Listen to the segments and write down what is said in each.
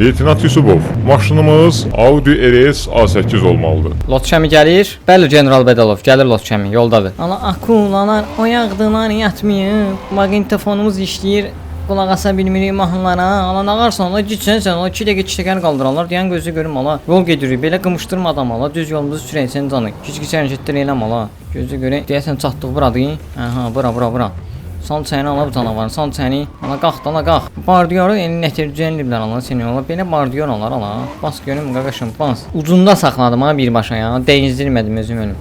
Leytenant Yusubov, maşınımız Audi RS A8 olmalıdır. Lot kəmi gəlir. Bəli, General Bedalov, gəlir lot kəmi, yoldadır. Ana akulalar oyaqdılar, yatmayıb. Maqnitofonumuz işləyir. Qulaq asa bilmirik mahnılara. Ala nə qarsan, ala gitsən sən, ala 2 dəqiqə çəkər qaldırarlar. Deyən gözü görüm ala. Yol gedirik, belə qımışdırma adam ala. Düz yolumuzu sürək sən canı. Kiçik hərəkətlər eləmə ala. Gözü görə deyəsən çatdıq buradır. Aha, bura, bura, bura. Son çəni ala bu canavarın, son çəni. Ala qalx, ala qalx. Bardiyoru yəni nəticəliblər ala seni ala. Belə bardiyor olar ala. Bas görüm qaqaşım, bas. Ucunda saxladım ha birbaşa ya. Dəyizdirmədim özüm önüm.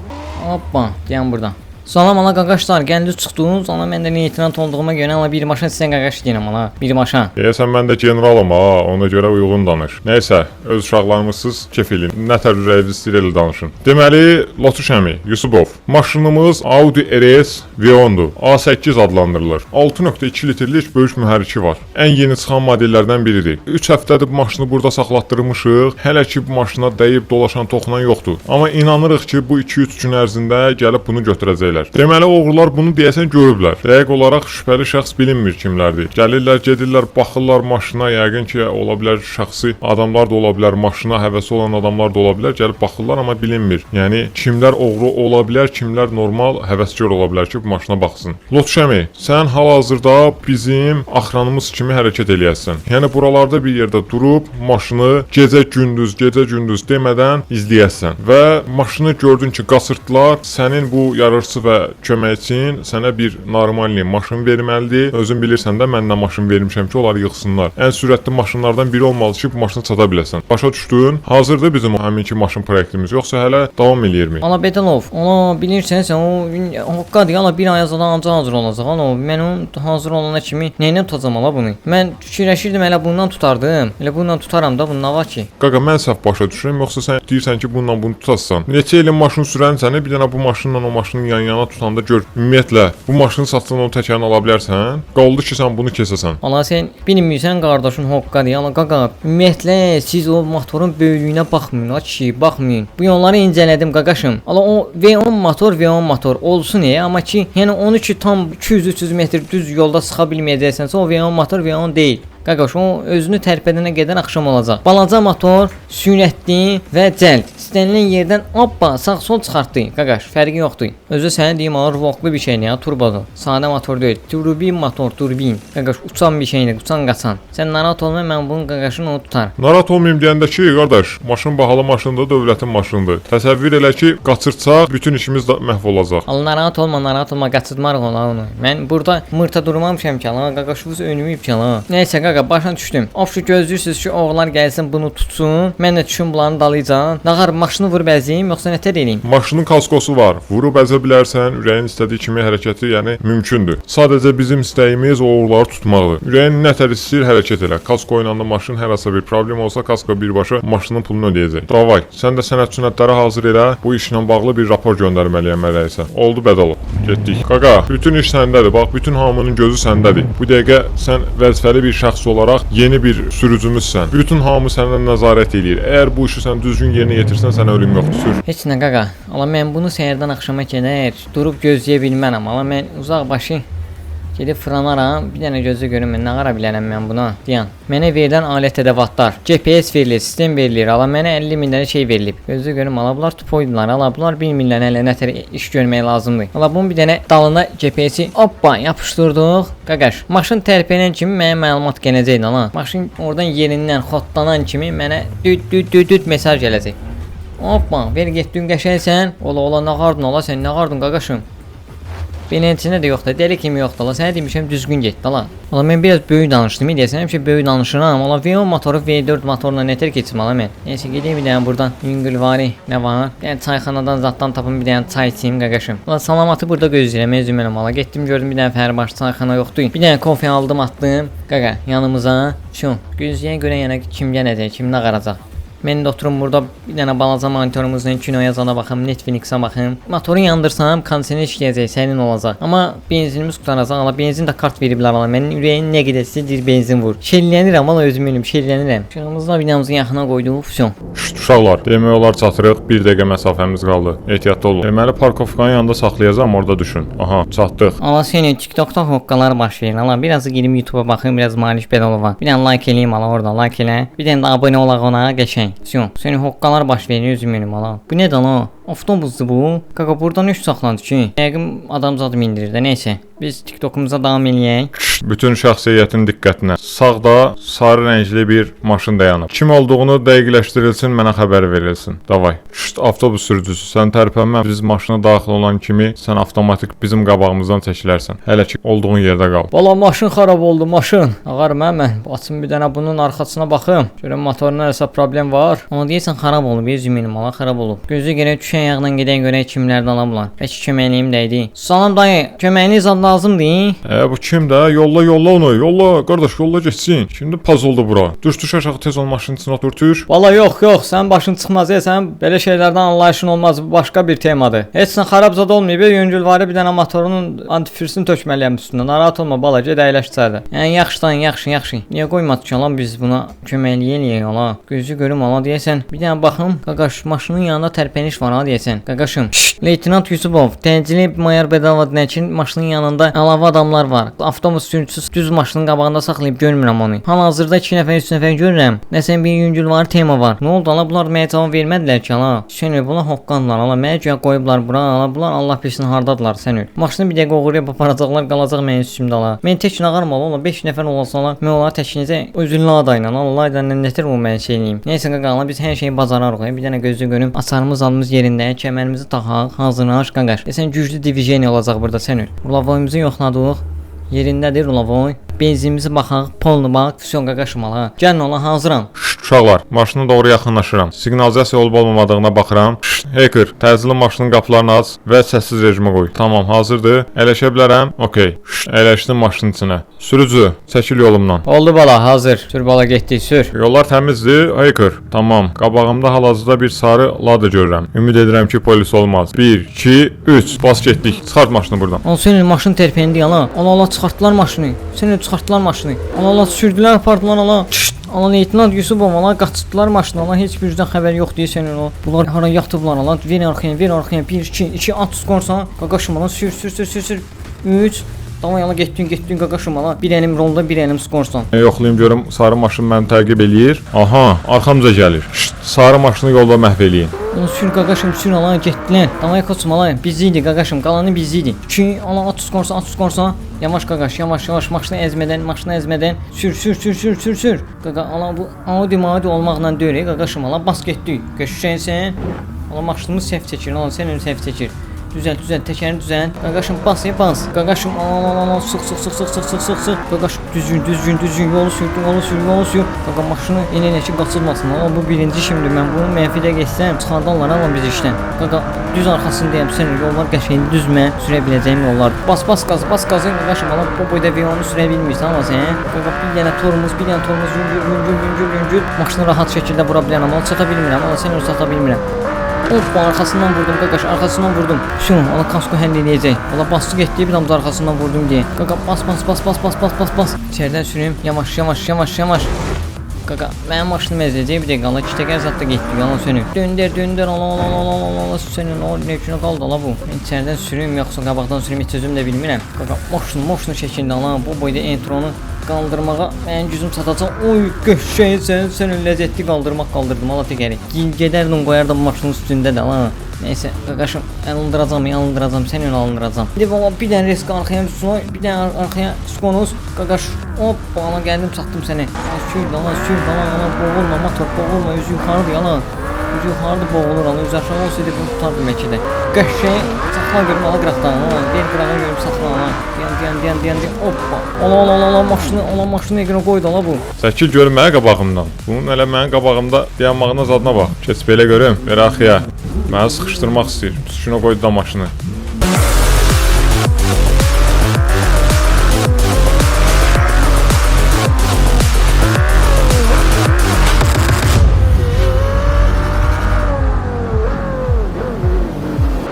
Hoppa, deyən burada. Salam ala qaqaşlar, gəldiniz çıxdınız. Ana mən də leytenant olduğuma görə ala bir maşın sizə qaqaş deyirəm ala. Bir maşın. Deyəsən mən də generalım ha, ona görə uyğun danış. Nəysə, öz uşaqlarımızsız kef eləyin. Nə tər ürəyiniz istəyir elə danışın. Deməli, Lotu Şəmi, Yusubov. Maşınımız Audi RS V10-dur. A8 adlandırılır. 6.2 litrlik böyük mühərriki var. Ən yeni çıxan modellərdən biridir. 3 həftədir bu maşını burada saxlatdırmışıq. Hələ ki bu maşına dəyib dolaşan toxunan yoxdur. Amma inanırıq ki, bu 2-3 gün ərzində gəlib bunu götürəcəklər. Deməli, oğrular bunu deyəsən görüblər. Dəqiq olaraq şübhəli şəxs bilinmir kimlərdir. Gəlirlər, gedirlər, baxırlar maşına, yəqin ki, ola bilər şəxsi adamlar da ola bilər, maşına həvəsi olan adamlar da ola bilər, gəlib baxırlar, amma bilinmir. Yəni kimlər oğru ola bilər, kimlər normal həvəskar ola bilər ki, bu maşına baxsın. Lot Şəmi, sən hal-hazırda bizim axranımız kimi hərəkət eləyəsən. Yəni buralarda bir yerdə durub maşını gecə-gündüz, gecə-gündüz demədən izləyəsən və maşını gördün ki, qasırtdılar, sənin bu yararçı və köməkçin sənə bir normalni maşın verməlidir. Özün bilirsən də mən nə maşın vermişəm ki, onları yığsınlar. Ən sürətli maşınlardan biri olmalı ki, bu maşını çata biləsən. Başa düşdün? Hazırdır bizim həminki maşın proyektimiz, yoxsa hələ davam eləyirmi? Ala Bedalov, ona bilirsən sən o hoqqadı ala bir ay azada ancaq hazır olacaq. Ala o mən onun hazır olana kimi nəyinə tutacam ala bunu? Mən fikirləşirdim elə bundan tutardım. Elə bundan tutaram da bunun nə var ki? Qaqa mən səhv başa düşürəm, yoxsa sən deyirsən ki, bununla bunu tutasan. Neçə ilin maşın sürən səni bir dənə bu maşınla o maşının yan-yana tutanda gör. Ümumiyyətlə, bu maşını satsan onun təkərini ala bilərsən. Qaldı ki, sən bunu kəsəsən. Ala sən bilmirsən qardaşın hoqqadı. Ala qaqa, ümumiyyətlə siz o motorun böyüklüyünə baxmayın, ha kişi, baxmayın. Bu yolları incələdim qaqaşım. Ala o V10 motor, V10 motor olsun ya, amma ki, yəni onu ki tam 200-300 metr düz yolda sıxa bilməyəcəksənsə o V10 motor V10 deyil. Qaqaş, o özünü tərpədənə qədər axşam olacaq. Balaca motor, sürətli və cəld. İstənilən yerdən hoppa sağ-sol çıxartdı. Qaqaş, fərqi yoxdur. Özü sənə deyim, o roklu bir şeydir ya, turbodur. Sadə motor deyil, turbin motor, turbin. Qaqaş, uçan bir şeydir, uçan qaçan. Sən narahat olma, mən bunun qaqaşını onu tutar. Narahat olmayım deyəndə ki, qardaş, maşın bahalı maşındır, dövlətin maşınıdır. Təsəvvür elə ki, qaçırtsaq bütün işimiz də məhv olacaq. Allah narahat olma, narahat olma, qaçırtmarıq ona onu. Mən burada mırta durmamışam ki, Allah qaqaşınız önümüyüb ki, Allah. Nəysə qaqa, başa düşdüm. Ofşu gözləyirsiniz ki, oğlan gəlsin bunu tutsun. Mən də düşüm bunların dalıcan. Nağar maşını vur bəzəyim, yoxsa nətər eləyim? Maşının kaskosu var. Vurub əzə bilərsən, ürəyin istədiyi kimi hərəkəti, yəni mümkündür. Sadəcə bizim istəyimiz uğurları tutmaqdır. Ürəyin nə tər istəyir hərəkət elə. Kasko ilə maşın hər hansı bir problem olsa, kasko birbaşa maşının pulunu ödəyəcək. Davay, sən də sənəd sünədləri hazır elə. Bu işlə bağlı bir rapor göndərməliyəm mələksə. Oldu bədalov. Getdik. Qaqa, bütün iş səndədir. Bax, bütün hamının gözü səndədir. Bu dəqiqə sən vəzifəli bir şəxs olaraq yeni bir sürücümüzsən. Bütün hamı səndən nəzarət eləyir. Əgər bu işi sən düzgün yerinə yetirsən, sənə ölüm yoxdur. Sür. Heç nə qaqa. Allah mən bunu səhərdən axşama qədər durub gözləyə bilmərəm. Allah mən uzaq başı gedib fıranaram. Bir dənə gözlə görüm mən nə qara bilərəm mən buna. Dayan. Mənə verilən alət ədəvatlar, GPS verilir, sistem verilir. Allah mənə 50 min dənə şey verilib. Gözlə görüm ala bunlar tupoydular. Ala bunlar bilmirlər hələ nə tər iş görmək lazımdır. Allah bunun bir dənə dalına GPS-i hoppa yapışdırdıq. Qaqaş, maşın tərpənən kimi mənə məlumat gələcək ala. Maşın oradan yerindən xodlanan kimi mənə düt düt düt düt mesaj gələcək. Hoppa, ver getdin qəşəngsən. Ola ola nə qardın ola sən nə qardın qaqaşım. Beləncə də yoxdur, dəli kimi yoxdur. La sənə demişəm düzgün get la. Ola mən biraz böyük danışdım, deyəsən həmişə böyük danışıram. Ola V10 motoru V4 motorla nətər keçim ala mən. Nəysə gedeyim bir dənə burdan yüngülvari nə var? Dənə çayxanadan zaddan tapım bir dənə çay içeyim qaqaşım. Ola salamatı burada gözləyirəm, özüm mənəm ala. Getdim gördüm bir dənə fərbaş çayxana yoxdur. Bir dənə kofe aldım, atdım. Qaqa yanımıza. Şu, gözləyən görə yəni kim gələcək, kim nə qaracaq. Mən də oturum burada bir dənə balaca monitorumuzla kinoya zada baxım, Netflix-ə baxım. Motoru yandırsam kondisioner işləyəcək, sərin olacaq. Amma benzinimiz qutaracaq. Ala benzin də kart veriblər ala. Mənim ürəyim nə qədər istəyir benzin vur. Şellənirəm ala özüm ölüm, şellənirəm. Şığımızla binamızın yaxına qoyduq, fusion. Şşt, uşaqlar, demək olar çatırıq. 1 dəqiqə məsafəmiz qaldı. Ehtiyatlı olun. Deməli parkovkanın yanında saxlayacağam, orada düşün. Aha, çatdıq. Ala seni TikTok'ta hoqqalar baş verir. Ala biraz da girib YouTube'a baxım, biraz Maliş Bedalova. Bir dənə like eləyim ala orada, like elə. Bir dənə də abunə olaq ona, qəşəng. Sion. Seni hoqqalar baş verir özüm benim ala. Bu nə lan o? Avtobusdur bu. Qaqa buradan üç saxlandı ki. Yəqin adam zad mindirir də. Nəysə. Biz TikTokumuza davam eləyək. Bütün şəxsiyyətin diqqətinə. Sağda sarı rəngli bir maşın dayanıb. Kim olduğunu dəqiqləşdirilsin, mənə xəbər verilsin. Davay. Şşt, avtobus sürücüsü, sən tərpənmə. Biz maşına daxil olan kimi sən avtomatik bizim qabağımızdan çəkilərsən. Hələ ki olduğun yerdə qal. Valla maşın xarab oldu, maşın. Ağar mən açım bir dənə bunun arxasına baxım. Görüm motorunda nəsə problem var. Amma deyəsən xarab olub, özüm benim ala xarab olub. Gözü görə düşən yağdan gedən görək kimlərdən ala bilər. Bəlkə köməyim dəydi. Salam dayı, köməyiniz lazımdır? E bu kim də? Yolla yolla onu. Yolla qardaş, yolla getsin. Şimdi paz oldu bura. Düş düş aşağı tez ol maşının içinə oturtur. Valla yox, yox, sən başın çıxmaz, ya, sən belə şeylərdən anlayışın olmaz. Bu başqa bir temadır. Heç sən xarab zad olmayıb, yüngülvari bir dənə motorunun antifrizini tökməliyəm üstünə. Narahat olma bala, get əyləş içəridə. Yəni yaxşıdan, yaxşı, yaxşı. Niyə qoymadı ki lan biz buna kömək eləyək ala? Gözü görüm ala deyəsən. Bir dənə baxım, qaqaş maşının yanında tərpəniş var ha deyəsən. Qaqaşım. Leytenant Yusubov, təcili mayor bedava dinəkin maşının yanında əlavə adamlar var. Avtobus sürücüsü düz maşının qabağında saxlayıb görmürəm onu. Hal-hazırda 2 nəfər, 3 nəfər görürəm. Nəsə bir yüngülvari tema var. Nə oldu ala? Bunlar mənə cavab vermədilər ki ala. Şönə bunlar hoqqanlar ala. Mənə güya qoyublar bura ala. Bunlar Allah bilsin hardadılar sən öl. Maşını bir dəqiqə oğurlayıb aparacaqlar, qalacaq mənim üstümdə ala. Mən tək nağarım ala. 5 nəfər olsa ala. Mən onları təkinizə özünlə adayla. Allah ilə nətir o mən şey eləyim. Nəysə qaqala biz hər şeyi bacararıq. Bir dənə gözü görüm. Açarımız alımız yerində, kəmərimizi taxaq, hazırlaş qaqaş. Desən güclü divizyon olacaq burada sən öl. Lavoyumuzu yoxladıq. Yerindədir ulavon. Benzinimizi baxaq, polunu bax, füsyonqa qaşımalı. Gəlin ona hazıram. Uşaqlar, maşına doğru yaxınlaşıram. Siqnalizasiya olub olmamadığına baxıram. Şşt, hacker, təcili maşının qapılarını aç və səssiz rejimə qoy. Tamam, hazırdır. Əyləşə bilərəm. Okay. Şşt, əyləşdim maşının içinə. Sürücü, çəkil yolumdan. Oldu bala, hazır. Sür bala getdik, sür. Yollar təmizdir, hacker. Tamam. Qabağımda hal-hazırda bir sarı lada görürəm. Ümid edirəm ki, polis olmaz. 1 2 3 Bas getdik. Çıxart maşını burdan. On senin maşın tərpəndi ala. Allah Allah çıxartdılar maşını. Senin çıxartdılar maşını. Allah Allah sürdülər, apardılar ala. Şşt. Allah leytenant Yusubov ala qaçırtdılar maşını. Allah heç bir üzdən xəbər yox deyə sənin o. Bunlar hara yatıblar ala. Ver arxaya, ver arxaya. 1 2 2 at skorsa. Qaqaşım ala sür sür sür sür sür. 3 Tamam yana getdin, getdin qaqaşım ala. Bir əlim rolda, bir əlim skorsan. Yoxlayım görüm sarı maşın məni təqib eləyir. Aha, arxamca gəlir. Şşt, sarı maşını yolda məhv eləyin. Onu sür qaqaşım sür ala getdilər. Damaya koçum ala. Biziydi qaqaşım, qalanı biziydi. Ki ala at skorsa, at skorsa. Yavaş qaqaş, yavaş yavaş maşını əzmədən, maşını əzmədən sür sür sür sür sür sür. Qaqa ala bu Audi Maudi olmaqla deyil, qaqaşım ala bas getdi. Qəşşənsən. Ala maşınımız səhv çəkir, ala sən ön səhv çəkir. Düzəlt, düzəlt, təkərini düzəlt. Qaqaşım bas, ya bas. Qaqaşım ala ala ala sıx sıx sıx sıx sıx sıx sıx sıx. Qaqaş düzgün, düzgün, düzgün yolu sür, yolu sür, yolu sür. Qaqa maşını yenə ki qaçırmasın. Ala bu birinci şimdi mən bunu mənfidə geçsəm çıxardarlar ala biz işdən. Qaqa düz arxasındayım. Sən yollar qəşəng düzmə, sürə biləcəyim yollar. Bas, bas qaz, bas qazın qaqaşım ala bu boyda viyonu sürə bilmirsən amma sən. Qaqa bir dənə torumuz, bir dənə torumuz yüngül, yüngül, yüngül, yüngül. Maşını rahat şəkildə vura bilirəm amma çata bilmirəm. Ala sən çata bilmirəm. Hoppa arxasından vurdum qaqaş arxasından vurdum. Şu ala kasko həll eləyəcək. Ala bastı getdi bir anda arxasından vurdum deyə. Qaqa bas bas bas bas bas bas bas bas. İçəridən sürüm. Yavaş yavaş yavaş yavaş. Qaqa mənim maşınım əzəcək bir dəqiqə ala 2 dəqiqə zətdə getdi yalan sönüb. Döndər döndər ala ala ala ala ala ala sönün o nə üçün qaldı ala bu. Mən içəridən sürüm yoxsa qabaqdan sürüm heç özüm də bilmirəm. Qaqa maşını maşını şəkildə ala bu boyda entronu qaldırmağa mənim gücüm çatacaq. Oy qəşəng sən sən ləzzətli qaldırmaq qaldırdım ala təgəri. Gedərdim qoyardım maşının üstündə də qaqaşım, alındıracam, alındıracam, səni onu alındıracam. Bir də valla bir dənə risk arxaya düşsün, bir dənə ar- arxaya skonus, qaqaş, hop, bana gəldim, çatdım səni. Sür, ala, sür, ala, ala, boğulma, motor, boğulma, üzü yuxarıdır, ala. Üzü yuxarıdır, boğulur, ala, üzü aşağı olsaydı bunu tutardım bəlkə də. Qəşəng, Ona görə ona qıraqdan, deyir qırağa görüb saxlanan. Deyən, deyən, deyən, deyən, deyən, hoppa. Ola, ola, ola, ola, maşını, ola, maşını eqinə qoydu, ola bu. Çəkil gör mənə qabağımdan. Bunun elə mənim qabağımda dayanmağına zadına bax. Keç belə görüm, ver axıya. Məni sıxışdırmaq istəyir. Üstünə qoydu da maşını.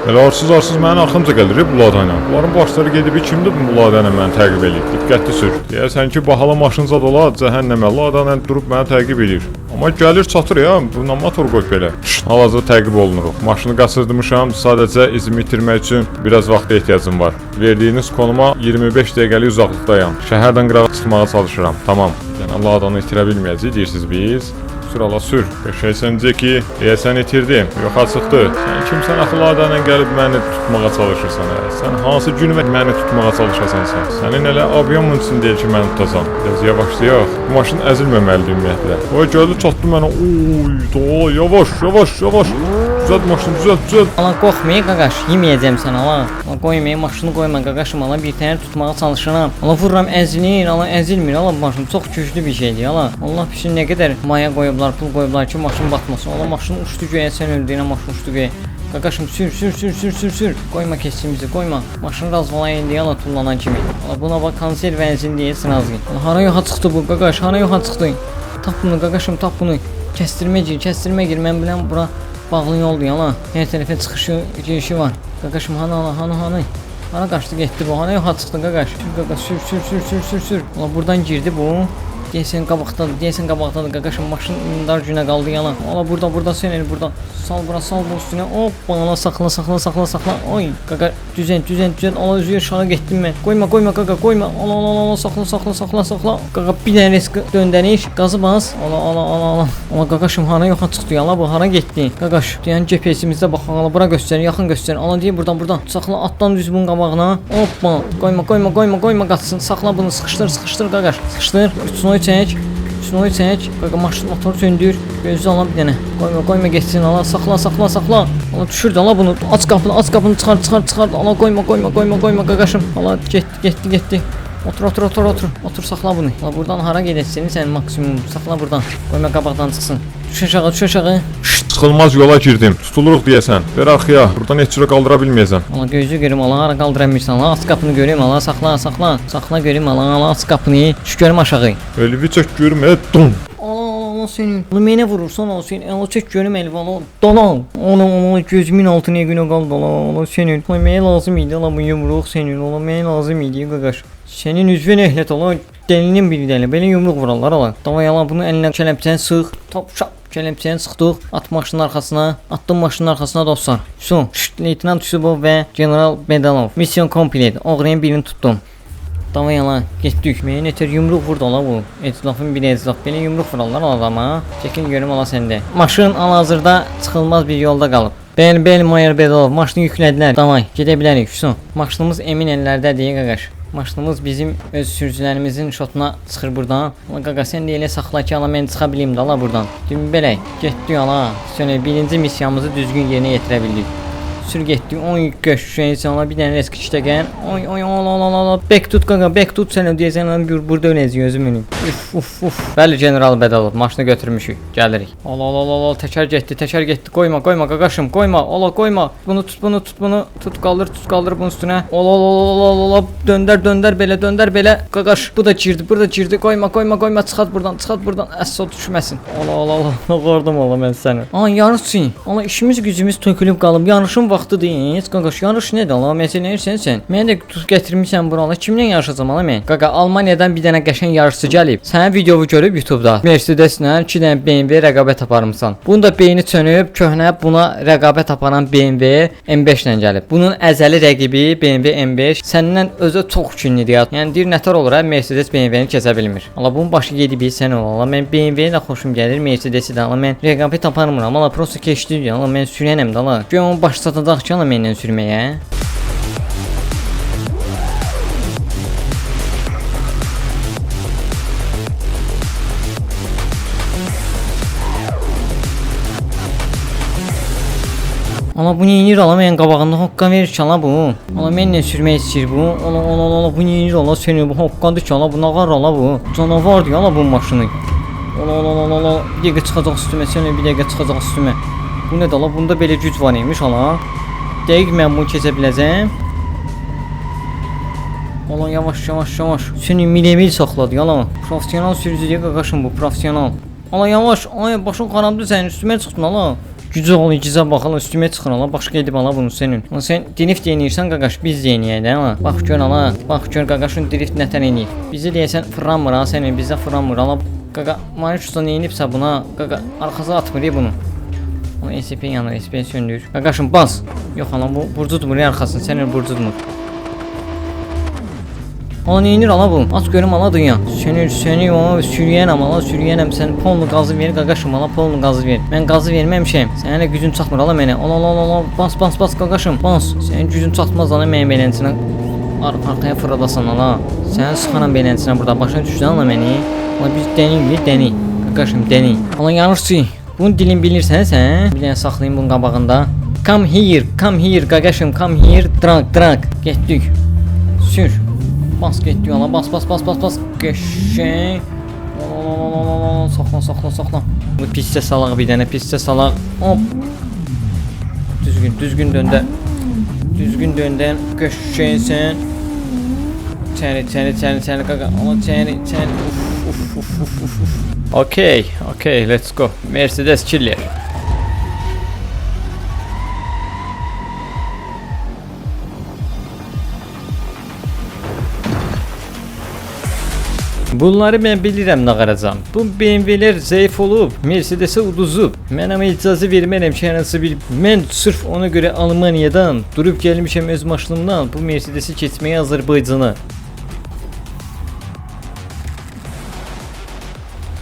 Elə arsız-arsız mənim arxamca gəlir bu lada ilə. Bunların başları gedib kimdir bu lada ilə məni təqib eləyir? Diqqətli sür. Deyəsən ki, bahalı maşın zad ola, cəhənnəmə lada ilə durub məni təqib eləyir. Amma gəlir çatır ya, buna motor qoy belə. Hal-hazırda təqib olunuruq. Maşını qaçırdmışam, sadəcə izimi itirmək üçün biraz vaxta ehtiyacım var. Verdiyiniz konuma 25 dəqiqəlik uzaqlıqdayam. Şəhərdən qırağa çıxmağa çalışıram. Tamam. Yəni ladanı itirə bilməyəcəyik deyirsiniz biz. Sür ala sür. Qəşəng səncə ki, deyəsən itirdim. Yox açıqdı. Sən kimsən axı ladanla gəlib məni tutmağa çalışırsan hə? Sən hansı gün məni tutmağa çalışasan sən? Sənin elə avion üçün deyil ki, məni tutasan. Biraz yavaşlayaq. Bu maşın əzilməməlidir ümumiyyətlə. Oy gəldi çatdı mənə. Oy, da yavaş, yavaş, yavaş. Düzəlt maşını, düzəlt, düzəlt. Ala qorxmayın qaqaş, yeməyəcəm səni ala. Ala qoymayın, maşını qoyma qaqaşım, ala bir tane tutmağa çalışıram. Ala vururam əzilir, ala əzilmir, ala maşın çox güclü bir şeydir, ala. Allah bilsin nə qədər maya qoyublar, pul qoyublar ki, maşın batmasın. Ala maşın uçdu göyə, sən öldüyünə maşın uçdu göyə. Qaqaşım sür, sür, sür, sür, sür, sür. Qoyma keçimizi, qoyma. Maşını razvala indi, ala tullanan kimi. Ala buna bax konserv benzin deyə sınazgı. Ala hara yoxa çıxdı bu qaqaş, hara yoxa çıxdı? Tap bunu qaqaşım, tap bunu. Kəstirmə gir, kəstirmə gir. Mən bilən bura bağlı yoldur yana. Hər tərəfə çıxışı, girişi var. Qaqaşım hanı ala, hanı hanı. Hara qaçdı getdi bu? Hara yoxa çıxdı qaqaş? Sür qaqaş, sür sür sür sür sür sür. Ala buradan girdi bu. Deyəsən qabaqdadır, deyəsən qabaqdadır. Qaqaşım maşın dar günə qaldı yana. Ala burada, burada sən el burada. Sal bura, sal bu üstünə. Hoppa, ala saxla, saxla, saxla, saxla. Oy, qaqa düzən, düzən, düzən. Ala üzü aşağı getdim mən. Qoyma, qoyma qaqa, qoyma. Ala, ala, ala, ala, saxla, saxla, saxla, saxla. Qaqa bir dənə risk döndəriş, qazı bas. Ala, ala, ala, ala. Ala qaqaşım hara yoxa çıxdı yala bu, hara getdi? Qaqaş, deyən GPS-imizdə bax, ala bura göstərir, yaxın göstərir. Ala deyir buradan, buradan. Saxla, atdan düz bunun qabağına. Hoppa, qoyma, qoyma, qoyma, qoyma qaçsın. Saxla bunu, sıxışdır, sıxışdır qaqaş. Sıxışdır, üstünü çək. Üstünü çək. Qaqa maşın motoru söndür. Gözlə ala bir dənə. Qoyma, qoyma getsin ala. Saxla, saxla, saxla. Ala düşürdü ala bunu. Aç qapını, aç qapını, çıxar, çıxar, çıxar. Ala qoyma, qoyma, qoyma, qoyma qaqaşım. Ala getdi, getdi, getdi. Otur, otur, otur, otur. Otur, saxla bunu. Ala buradan hara gedəsən sən maksimum. Saxla buradan. Qoyma qabaqdan çıxsın. Düş aşağı, düş aşağı. Çıxılmaz yola girdim. Tutuluruq deyəsən. Ver arxaya. Buradan heç cürə qaldıra bilməyəcəm. Ala gözü görüm, ala hara qaldıramırsan. Ala aç qapını görüm, ala saxla, saxla. Saxla görüm, ala, ala aç qapını. Düş görüm aşağı. Elvi çək görmə, dum. Ala ala ala senin. Onu mənə vurursan ala senin. Ala çək görüm elvanı. Donal. Ona ona gözümün altına günə qaldı ala ala senin. Ay mənə lazım idi ala bu yumruq senin. Ala mənə lazım idi qaqaş. Senin üzvün ehlət ala. Delinin biri dəli. Belə yumruq vurarlar ala. Davay ala bunu əlinə kələmçəni sıx. Top şap. Kələmçəni sıxdıq. At maşının arxasına. Atdım maşının arxasına dostlar. Su. Leytenant Yusubov və General Medalov. Mission complete. Oğrayın birini tutdum. Davay yana getdik. Mənə nətər yumruq vurdu ala bu. Etlafın bir etlaf belə yumruq vurarlar adama. Çəkin görüm ala səndə. Maşın hal-hazırda çıxılmaz bir yolda qalıb. Bel bel Mayer Bedalov maşını yüklədilər. Davay, gedə bilərik. Şu. Maşınımız emin əllərdədir qaqaş. Maşınımız bizim öz sürücülərimizin şotuna çıxır burdan. Ala qaqa sən elə saxla ki, ala mən çıxa bilim də ala burdan. Dedim belə, getdik ala. Sonra birinci missiyamızı düzgün yerinə yetirə bildik. Sür getdi. Oy göşüşən insana bir dənə risk işləgən. Oy oy ala ala ala. Back tut qaqa, back tut sən deyəsən lan bir burada öləcək özüm. Uf uf uf. Bəli general Bedalov maşını götürmüşük. Gəlirik. Ala ala ala ala təkər getdi, təkər getdi. Qoyma, qoyma qaqaşım, qoyma. Ala qoyma. Bunu tut, bunu tut, bunu tut, qaldır, tut, qaldır bunun üstünə. Ala ala ala ala ala döndər, döndər belə, döndər belə. Qaqaş, bu da girdi, burada girdi. Qoyma, qoyma, qoyma. Çıxart burdan, çıxart burdan. Əsl düşməsin. Ala ala. Nə qordum ala mən səni. Ay yarışçı. Ala işimiz gücümüz tökülüb qalıb. Yarışın vaxtıdır. Qaqaş yarış nədir ala? Məsələyirsən sən. Mənə də tut gətirmisən bura. ala. Kimlə yarışacağam ala mən? Qaqa Almaniyadan bir dənə qəşəng yarışçı gəlib. Sənin videovu görüb YouTube-da. Mercedes-lə 2 dənə BMW rəqabət aparmısan. Bunun da beyni çönüb, köhnə buna rəqabət aparan BMW M5 ilə gəlib. Bunun əzəli rəqibi BMW M5 səndən özü çox kinlidir. Yəni deyir nətər olur ha Mercedes BMW-ni keçə bilmir. Allah bunun başı gedib sən ol. Allah mən BMW ilə xoşum gəlir, Mercedes-i də. Allah mən rəqabət aparmıram. Allah prosta keçdi. Allah mən sürənəm də. Allah. Gəl onu baş satacaq Allah mənlə sürməyə. Ala bu neyinir ala mənim qabağımda hoqqa verir ki ala bu. Ala mənlə sürmək istəyir bu. Ala ala ala, bu neyinir ala səni bu hoqqadır ki ala bu nağar ala bu. Canavardır ala bu maşını. Ala ala ala ala bir dəqiqə çıxacaq üstümə sənə bir dəqiqə çıxacaq üstümə. Bu nədir ala bunda belə güc var imiş ala. Dəqiq mən bunu keçə biləcəm. Ala yavaş yavaş yavaş. Səni milemil saxladı ala. Professional sürücüdür qaqaşım bu professional. Ala yavaş. Ay başın qarandı sənin üstümə çıxdın ala. Gücü ol, gizə bax, ala üstümə çıxır, ala başqa edib ala bunu senin. Ala sən drift yeniyirsən, qaqaş, biz yeniyək də, ala. Bax gör ala, bax gör qaqaşın drift nətər yeniyib. Bizi deyəsən fırlanmır ha, sənin bizə fırlanmır, ala. Qaqa, Marius usta buna, qaqa, arxası atmır bunu. Ala SP yanır, SP söndür. Qaqaşım bas. Yox ala bu burcudmur ya arxasını, sənin burcudmur. Ala neynir ala bu? Aç görüm ala dünya. Sönür, sönüyor ama sürüyənəm ala, sürüyənəm. Sən polnu qazı ver, qaqaşım ala polnu qazı ver. Mən qazı verməmişəm. Sənin də gücün çatmır ala mənə. Ala ala ala bas bas bas qaqaşım, bas. Sənin gücün çatmaz ala mənim beləsinə. Ar arxaya fırladasan ala. Sənin sıxaram beləsinə burada başına düşsən ala məni. Ala biz dəni, dəni. Qaqaşım dəni. Ala yanırçı. Bunun dilini bilirsən sən? Bir dənə saxlayım bunun qabağında. Come here, come here, qaqaşım, come here, drag, drag. Getdik. Sür. Bas getdik ona, bas bas bas bas bas. Qəşəng. Saxla, saxla, saxla. Bu pissə salaq bir dənə, pissə salaq. Hop. Düzgün, düzgün döndə. Düzgün döndən. Qəşəngsən. Çəri, çəri, çəri, çəri, qaqa. Ama çəri, çəri. Uf, uf, uf, uf, uf, uf. Okay, okay, let's go. Mercedes killer. Bunları mən bilirəm nağaracam. Bu BMW-lər zəif olub, Mercedes-ə uduzub. Mən amma icazə ki, bir mən sırf ona görə Almaniyadan durub gəlmişəm öz maşınımdan bu Mercedes-i keçməyə.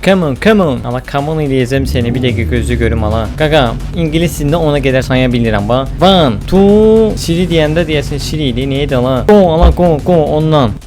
Come on, come on. Ama come on eləyəcəm səni bir dəqiqə gözlə görüm ala. Qaqa, ingilis dilində ona qədər saya bilirəm ba. One, two, Siri deyəndə deyəsən Siri idi. Nə idi ala? Go ala go go ondan.